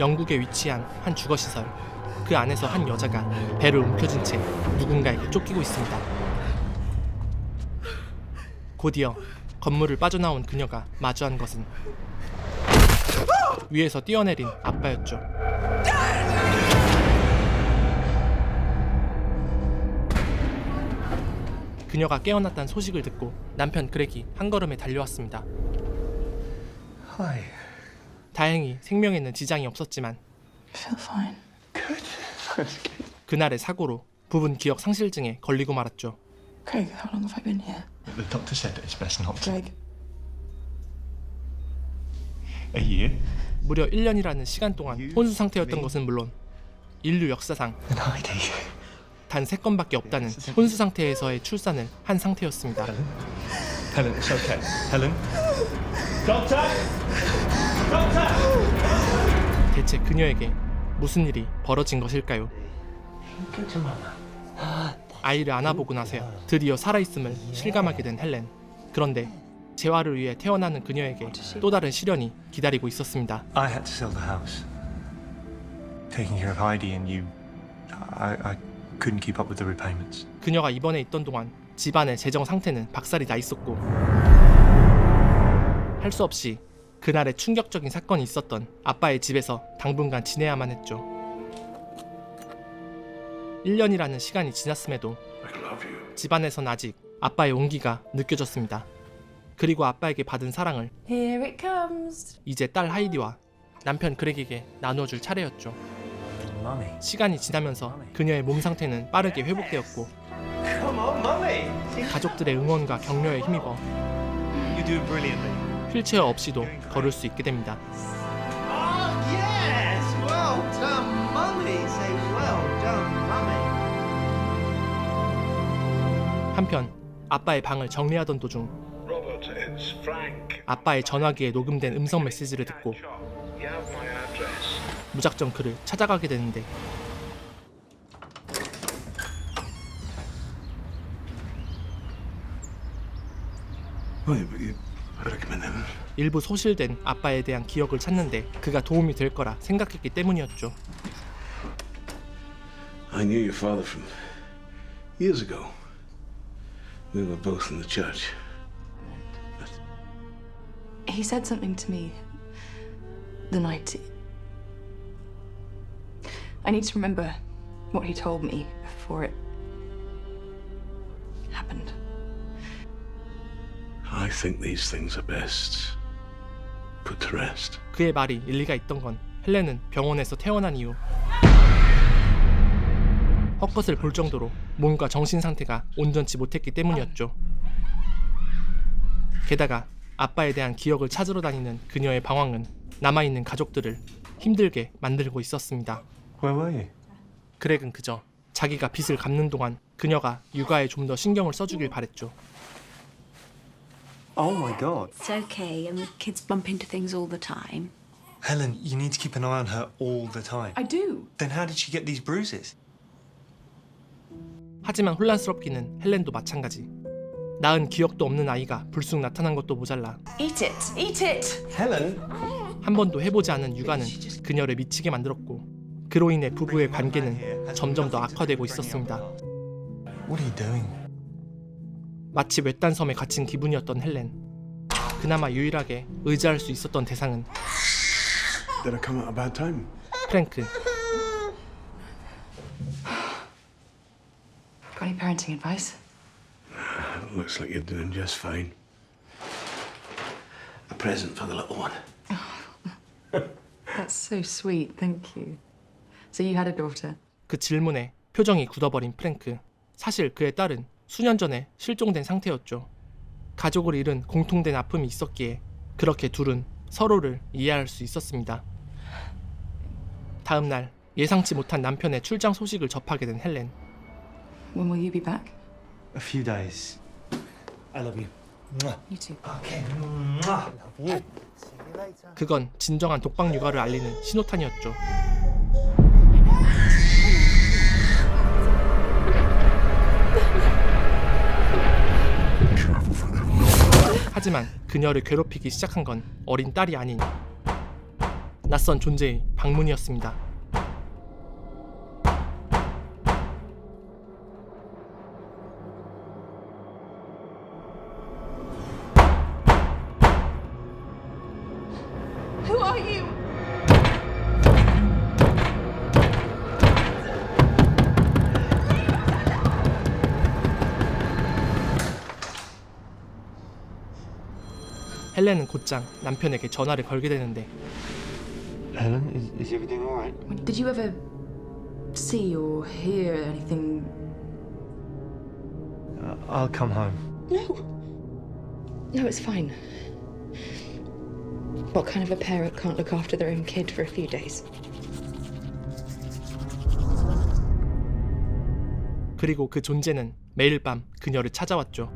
영국에 위치한 한 주거시설. 그 안에서 한 여자가 배를 움켜쥔 채 누군가에게 쫓기고 있습니다. 곧이어 건물을 빠져나온 그녀가 마주한 것은 위에서 뛰어내린 아빠였죠. 그녀가 깨어났다는 소식을 듣고 남편 그렉이 한 걸음에 달려왔습니다. Hi. 다행히 생명에는 지장이 없었지만 feel fine. 그날의 사고로 부분 기억 상실증에 걸리고 말았죠. Craig, how long have I been here? The doctor said it's best not to. Craig, A year? 무려 1년이라는 시간 동안 혼수 상태였던 것은 물론 인류 역사상 An ID. 단 3건밖에 없다는 혼수 상태에서의 출산을 한 상태였습니다. Helen, it's okay. Helen? Doctor! 대체 그녀에게 무슨 일이 벌어진 것일까요? 아이를 안아보고 나서야 드디어 살아있음을 실감하게 된 헬렌. 그런데 재활을 위해 태어나는 그녀에게 또 다른 시련이 기다리고 있었습니다. I had to sell the house. Taking care of Heidi and you, I, I couldn't keep up with the repayments. 그녀가 입원해 있던 동안 집안의 재정 상태는 박살이 나 있었고 할 수 없이 그날의 충격적인 사건이 있었던 아빠의 집에서 당분간 지내야만 했죠. 1년이라는 시간이 지났음에도 집안에선 아직 아빠의 온기가 느껴졌습니다. 그리고 아빠에게 받은 사랑을 here it comes. 이제 딸 하이디와 남편 그렉에게 나누어줄 차례였죠. 시간이 지나면서 그녀의 몸 상태는 빠르게 회복되었고! 가족들의 응원과 격려에 힘입어. 휠체어 없이도 걸을 수 있게 됩니다. Oh. 한편 아빠의 방을 정리하던 도중. 아빠의 전화기에 녹음된 음성 메시지를 듣고. 무작정 그를 찾아가게 되는데 Wait, but you better come in then. 일부 소실된 아빠에 대한 기억을 찾는데 그가 도움이 될 거라 생각했기 때문이었죠. I knew your father from years ago. We were both in the church. He said something to me the night. I need to remember what he told me before it happened. I think these things are best put to rest. 그의 말이 일리가 있던 건 헬렌은 병원에서 태어난 이후 헛것을 볼 정도로 몸과 정신 상태가 온전치 못했기 때문이었죠. 게다가 아빠에 대한 기억을 찾으러 다니는 그녀의 방황은 남아있는 가족들을 힘들게 만들고 있었습니다. Where were you? 그렉은 그저 자기가 빚을 갚는 동안 그녀가 육아에 좀 더 신경을 써주길 바랬죠. Oh my god. It's okay. I mean, kids bump into things all the time. Helen, you need to keep an eye on her all the time. I do. Then how did she get these bruises? 하지만 혼란스럽기는 헬렌도 마찬가지. 낳은 기억도 없는 아이가 불쑥 나타난 것도 모자라 Eat it. Eat it. Helen? 한 번도 해보지 않은 육아는 그녀를 미치게 만들었고 그로 인해 부부의 관계는 점점 더 악화되고 있었습니다. What are you doing? 마치 외딴 섬에 갇힌 기분이었던 헬렌. 그나마 유일하게 의지할 수 있었던 대상은 Did I come at a bad time? 프랭크. Got any parenting advice? Looks like you're doing just fine. A present for the little one. That's so sweet. Thank you. So you had a daughter. 그 질문에 표정이 굳어버린 프랭크. 사실 그의 딸은 수년 전에 실종된 상태였죠. 가족을 잃은 공통된 아픔이 있었기에 그렇게 둘은 서로를 이해할 수 있었습니다. 다음 날 예상치 못한 남편의 출장 소식을 접하게 된 헬렌. When will you be back? A few days. I love you. You too. Okay. Love you. 그건 진정한 독방 육아를 알리는 신호탄이었죠. 하지만 그녀를 괴롭히기 시작한 건 어린 딸이 아닌 낯선 존재의 방문이었습니다. 헬렌은 곧장 남편에게 전화를 걸게 되는데 Helen, is, is everything all right? Did you ever see or hear anything? Uh, I'll come home. No. No, it's fine. What kind of a parent can't look after their own kid for a few days? 그리고 그 존재는 매일 밤 그녀를 찾아왔죠.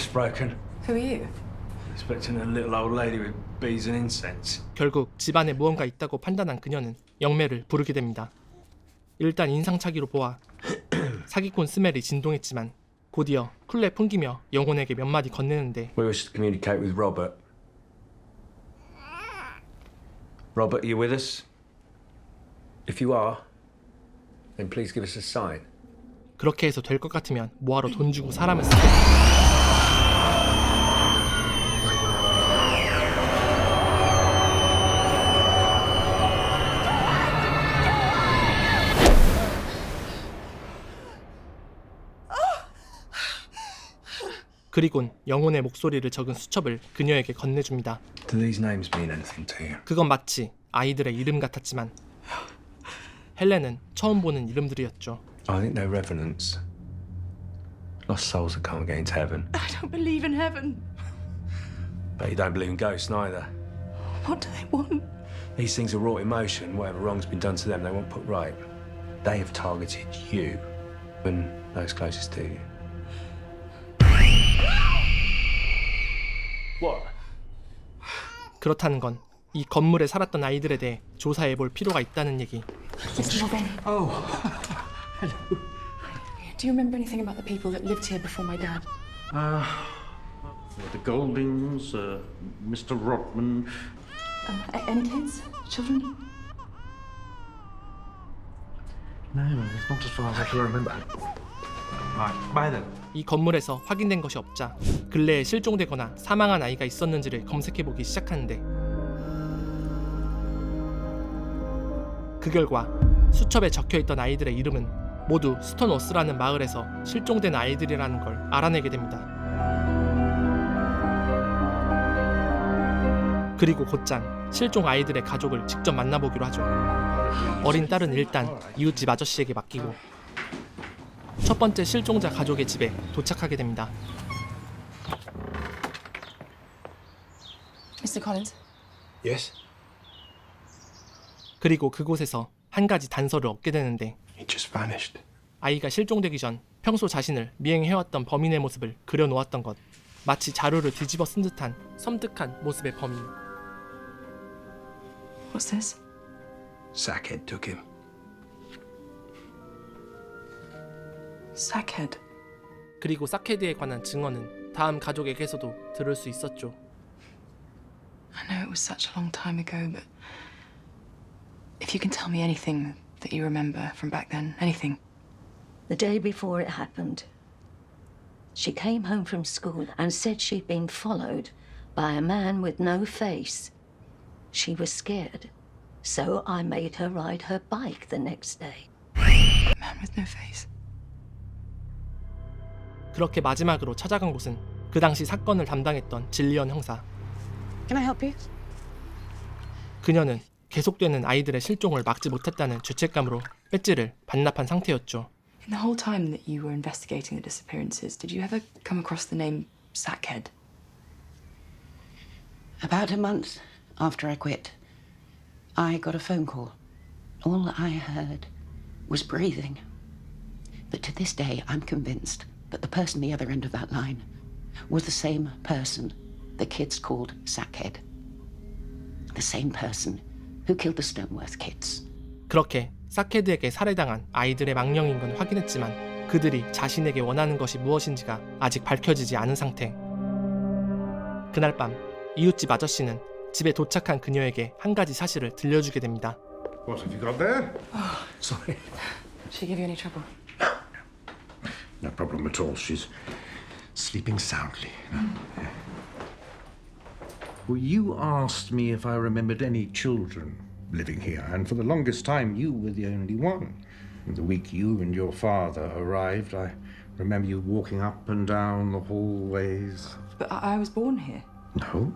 Lift broken. Who are you? Expecting a little old lady with bees and incense. 결국 집안에 무언가 있다고 판단한 그녀는 영매를 부르게 됩니다. 일단 인상착의로 보아 사기꾼 스멜이 진동했지만 곧이어 쿨레 풍기며 영혼에게 몇 마디 건네는데 We wish to communicate with Robert. Robert, are you with us? If you are, then please give us a sign. 그렇게 해서 될 것 같으면 뭐하러 돈 주고 사람을 쓰겠 그리곤 영혼의 목소리를 적은 수첩을 그녀에게 건네줍니다. Do these names mean anything to you? 그건 마치 아이들의 이름 같았지만 헬렌은 처음 보는 이름들이었죠. I think they're revenants. Lost souls that can't get into heaven. I don't believe in heaven. But you don't believe in ghosts neither. What do they want? These things are wrought in motion. Whatever wrong's been done to them, they won't put right. They have targeted you and those closest to you. 그렇다는 건 이 건물에 살았던 아이들에 대해 조사해 볼 필요가 있다는 얘기. Mr. Mulvaney. Oh, hello. Do you remember anything about the people that lived here before my dad? The Goldings, uh, Mr. Rodman. Um, any kids? Children? No, it's not as far as I can remember. Then. 이 건물에서 확인된 것이 없자 근래에 실종되거나 사망한 아이가 있었는지를 검색해 보기 시작하는데 그 결과 수첩에 적혀 있던 아이들의 이름은 모두 스톤워스라는 마을에서 실종된 아이들이라는 걸 알아내게 됩니다. 그리고 곧장 실종 아이들의 가족을 직접 만나보기로 하죠. 어린 딸은 일단 이웃집 아저씨에게 맡기고 첫 번째 실종자 가족의 집에 도착하게 됩니다. Mr. Collins? Yes? 그리고 그곳에서 한 가지 단서를 얻게 되는데 He just vanished. 아이가 실종되기 전 평소 자신을 미행해왔던 범인의 모습을 그려놓았던 것 마치 자료를 뒤집어 쓴 듯한 섬뜩한 모습의 범인 What's this? Sackhead took him. Sackhead. 그리고 사케드에 관한 증언은 다음 가족에게서도 들을 수 있었죠. I know it was such a long time ago, but if you can tell me anything that you remember from back then, anything. the day before it happened. She came home from school and said she'd been followed by a man with no face. She was scared, so I made her ride her bike the next day. A man with no face. 그렇게 마지막으로 찾아간 곳은 그 당시 사건을 담당했던 진리언 형사. Can I help you? 그녀는 계속되는 아이들의 실종을 막지 못했다는 죄책감으로 배지를 반납한 상태였죠. In the whole time that you were investigating the disappearances, did you ever come across the name Sackhead? About a month after I quit, I got a phone call. All I heard was breathing. But to this day, I'm convinced that the person the other end of that line was the same person the kids called Sackhead. The same person who killed the Stoneworth kids. 그렇게 사케드에게 살해당한 아이들의 망령인 건 확인했지만 그들이 자신에게 원하는 것이 무엇인지가 아직 밝혀지지 않은 상태. 그날 밤 이웃집 아저씨는 집에 도착한 그녀에게 한 가지 사실을 들려주게 됩니다. What have you got there? Sorry. She give you any trouble? No problem at all. She's sleeping soundly. Well, you asked me if I remembered any children living here, and for the longest time, you were the only one. The week you and your father arrived, I remember you walking up and down the hallways. But I, I was born here. No.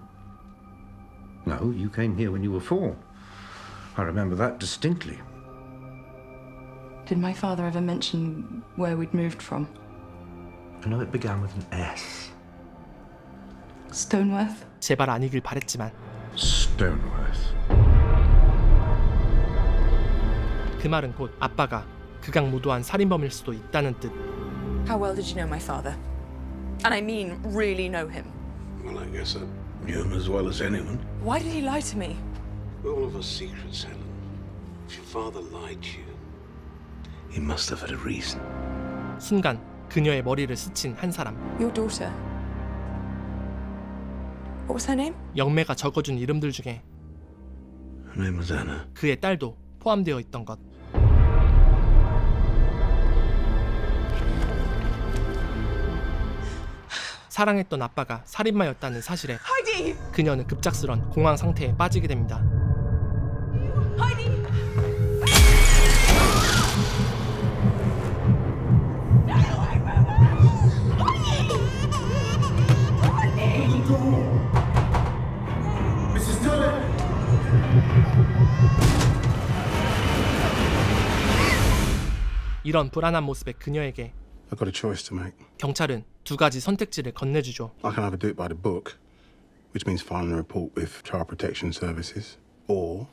No, you came here when you were four. I remember that distinctly. Did my father ever mention where we'd moved from? I know it began with an S. Stoneworth? 제발 아니길 바랬지만 Stoneworth. 그 말은 곧 아빠가 극악무도한 살인범일 수도 있다는 뜻. How well did you know my father? And I mean, really know him. Well, I guess I knew him as well as anyone. Why did he lie to me? All of us secrets, Helen. If your father lied to you, he must have had a reason. 순간 그녀의 머리를 스친 한 사람. Your daughter. What was her name? 영매가 적어준 이름들 중에 Her name was Anna. 그의 딸도 포함되어 있던 것. 사랑했던 아빠가 살인마였다는 사실에 Heidi! 그녀는 급작스런 공황 상태에 빠지게 됩니다. 이런 불안한 모습의 그녀에게 I've got a choice to make. 경찰은 두 가지 선택지를 건네주죠. I can either do it by the book, which means filing a report with Child Protection Services, or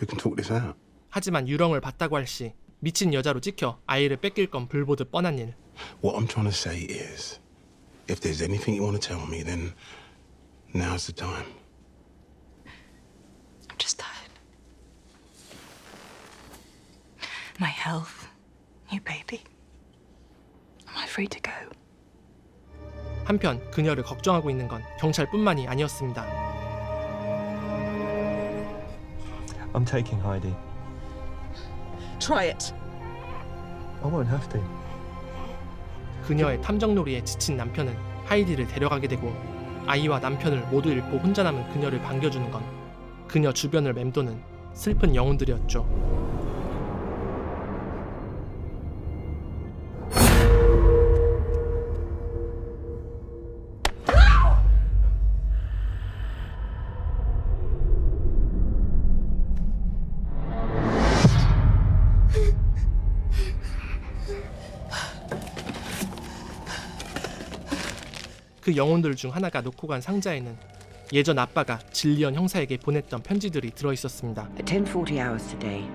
we can talk this out. 하지만 유령을 봤다고 할 시 미친 여자로 찍혀 아이를 뺏길 건 불보듯 뻔한 일. What I'm trying to say is, if there's anything you want to tell me, then now's the time. I'm just tired. My health. New baby. Am I free to go? 한편 그녀를 걱정하고 있는 건 경찰뿐만이 아니었습니다. I'm taking Heidi. Try it. I won't have to. 그녀의 탐정놀이에 지친 남편은 하이디를 데려가게 되고 아이와 남편을 모두 잃고 혼자 남은 그녀를 반겨주는 건 그녀 주변을 맴도는 슬픈 영혼들이었죠. 그 영혼들 중 하나가 놓고 간 상자에는 예전 아빠가 진리언 형사에게 보냈던 편지들이 들어 있었습니다. At 10:40 hours today,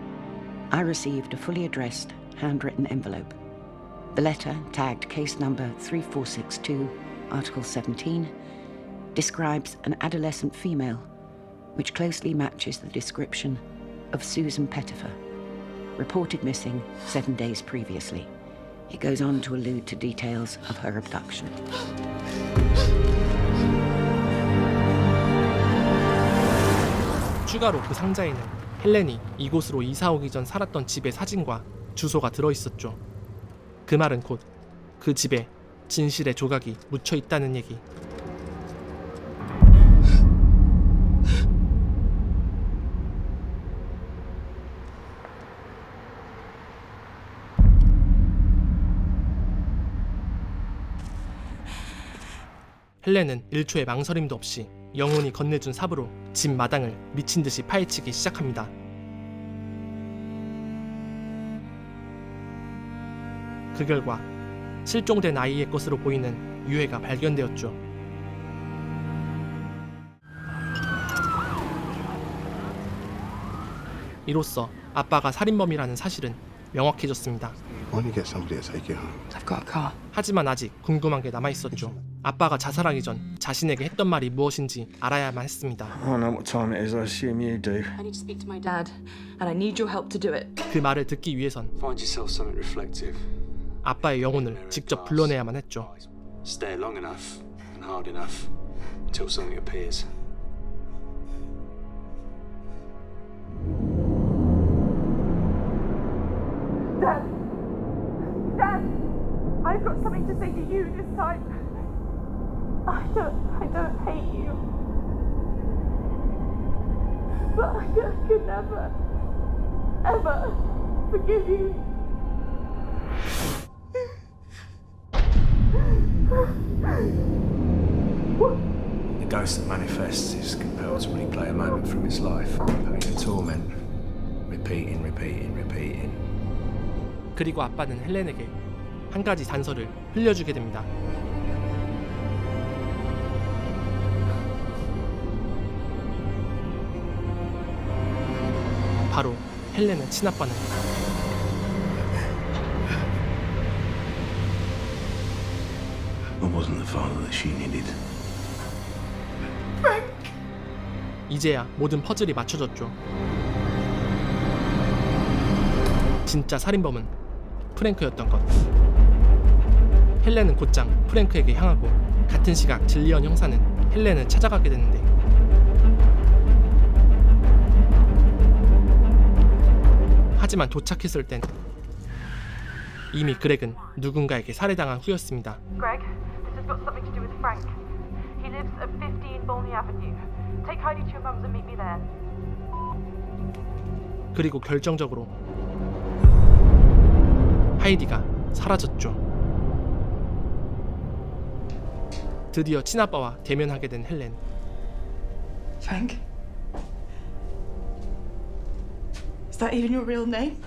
I received a fully addressed handwritten envelope. The letter, tagged case number 3462, Article 17, describes an adolescent female which closely matches the description of Susan Pettifer, reported missing 7 days previously. It goes on to allude to details of her abduction. 추가로 그 상자에는 헬렌이 이곳으로 이사 오기 전 살았던 집의 사진과 주소가 들어 있었죠. 그 말은 곧 그 집에 진실의 조각이 묻혀 있다는 얘기. 헬렌은 1초의 망설임도 없이 영혼이 건네준 삽으로 집 마당을 미친 듯이 파헤치기 시작합니다. 그 결과 실종된 아이의 것으로 보이는 유해가 발견되었죠. 이로써 아빠가 살인범이라는 사실은 명확해졌습니다. 하지만 아직 궁금한 게 남아 있었죠. 아빠가 자살하기 전 자신에게 했던 말이 무엇인지 알아야만 했습니다. I know what time it is. I assume you do. I need to speak to my dad, and I need your help to do it. 그 말을 듣기 위해선 Find yourself something reflective. 아빠의 영혼을 직접 불러내야만 했죠. Stay long enough and hard enough until something appears. Dad! Dad! I've got something to say to you this time. I don't, I don't hate you. But I just could never, ever forgive you. The ghost that manifests is compelled to replay a moment from its life, pain and torment, repeating, repeating, repeating. 그리고 아빠는 헬렌에게 한 가지 단서를 흘려주게 됩니다. 헬렌의 친아빠는 I wasn't the father that she needed. 이제야 모든 퍼즐이 맞춰졌죠. 진짜 살인범은 프랭크였던 것. 헬렌은 곧장 프랭크에게 향하고 같은 시각 질리언 형사는 헬렌을 찾아가게 되는데 하지만 도착했을 땐 이미 그렉은 누군가에게 살해당한 후였습니다. Greg, this has got something to do with Frank. He lives at 15 Bolney Avenue. Take Heidi to your mum's and meet me there. 그리고 결정적으로 하이디가 사라졌죠. 드디어 친아빠와 대면하게 된 헬렌. Frank? Is that even your real name?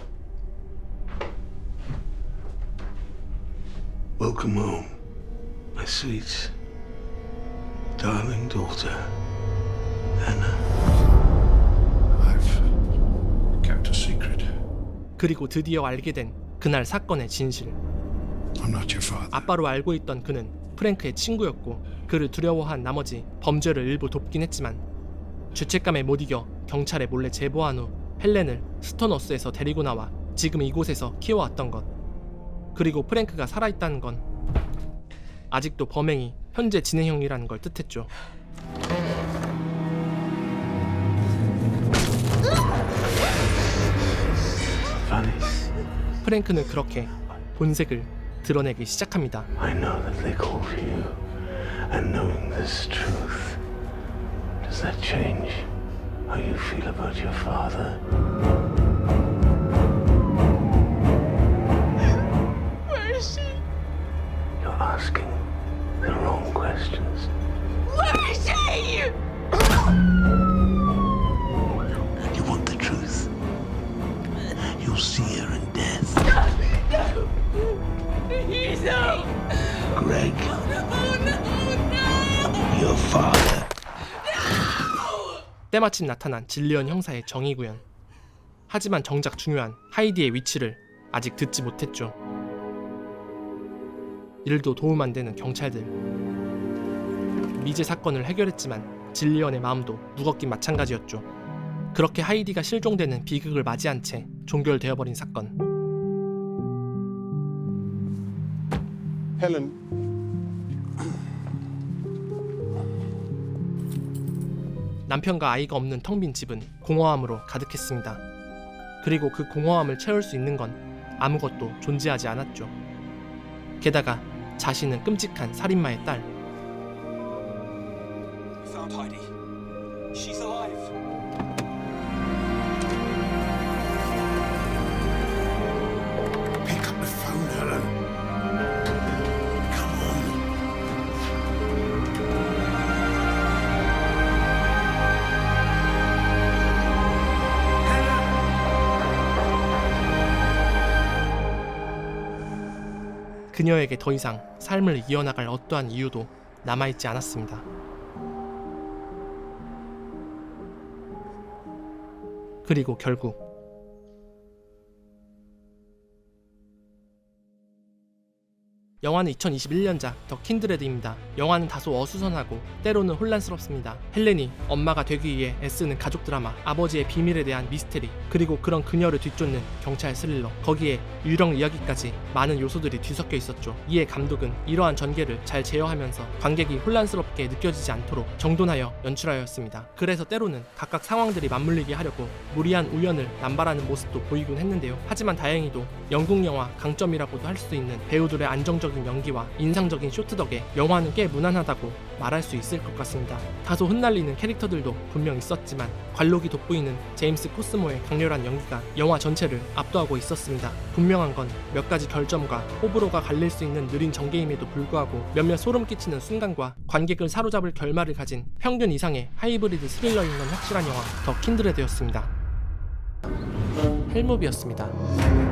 Welcome home, my sweet, darling daughter, Anna. I've kept a secret. 그리고 드디어 알게 된 그날 사건의 진실. I'm not your father. 아빠로 알고 있던 그는 프랭크의 친구였고 그를 두려워한 나머지 범죄를 일부 돕긴 했지만 죄책감에 못 이겨 경찰에 몰래 제보한 후 헬렌을 스톤어스에서 데리고 나와 지금 이곳에서 키워왔던 것. 그리고 프랭크가 살아있다는 건 아직도 범행이 현재 진행형이라는 걸 뜻했죠. 프랭크는 그렇게 본색을 드러내기 시작합니다. I know that they call for you, and knowing this truth, does that change how you feel about your father? Asking the wrong questions. Where is she? You want the truth? You'll see her in death. Please no! Greg, Oh no, no! your father. 때마침 나타난 진리언 형사의 정의 구현. 하지만 정작 중요한 하이디의 위치를 아직 듣지 못했죠. 일도 도움 안 되는 경찰들. 미제 사건을 해결했지만 진리언의 마음도 무겁긴 마찬가지였죠. 그렇게 하이디가 실종되는 비극을 맞이한 채 종결되어 버린 사건. Helen. 남편과 아이가 없는 텅 빈 집은 공허함으로 가득했습니다. 그리고 그 공허함을 채울 수 있는 건 아무것도 존재하지 않았죠. 게다가 자신은 끔찍한 살인마의 딸. Found Heidi. She's alive. 그녀에게 더 이상 삶을 이어나갈 어떠한 이유도 남아있지 않았습니다. 그리고 결국 영화는 2021년작 더 킨드레드입니다. 영화는 다소 어수선하고 때로는 혼란스럽습니다. 헬렌이 엄마가 되기 위해 애쓰는 가족 드라마, 아버지의 비밀에 대한 미스테리, 그리고 그런 그녀를 뒤쫓는 경찰 스릴러, 거기에 유령 이야기까지 많은 요소들이 뒤섞여 있었죠. 이에 감독은 이러한 전개를 잘 제어하면서 관객이 혼란스럽게 느껴지지 않도록 정돈하여 연출하였습니다. 그래서 때로는 각각 상황들이 맞물리게 하려고 무리한 우연을 남발하는 모습도 보이곤 했는데요. 하지만 다행히도 영국 영화 강점이라고도 할 수 있는 배우들의 안정적 인 연기와 인상적인 쇼트 덕에 영화는 꽤 무난하다고 말할 수 있을 것 같습니다. 다소 흩날리는 캐릭터들도 분명 있었지만 관록이 돋보이는 제임스 코스모의 강렬한 연기가 영화 전체를 압도하고 있었습니다. 분명한 건 몇 가지 결점과 호불호가 갈릴 수 있는 느린 전개임에도 불구하고 몇몇 소름 끼치는 순간과 관객을 사로잡을 결말을 가진 평균 이상의 하이브리드 스릴러인 건 확실한 영화 더 킨드레드였습니다. 헬무비였습니다.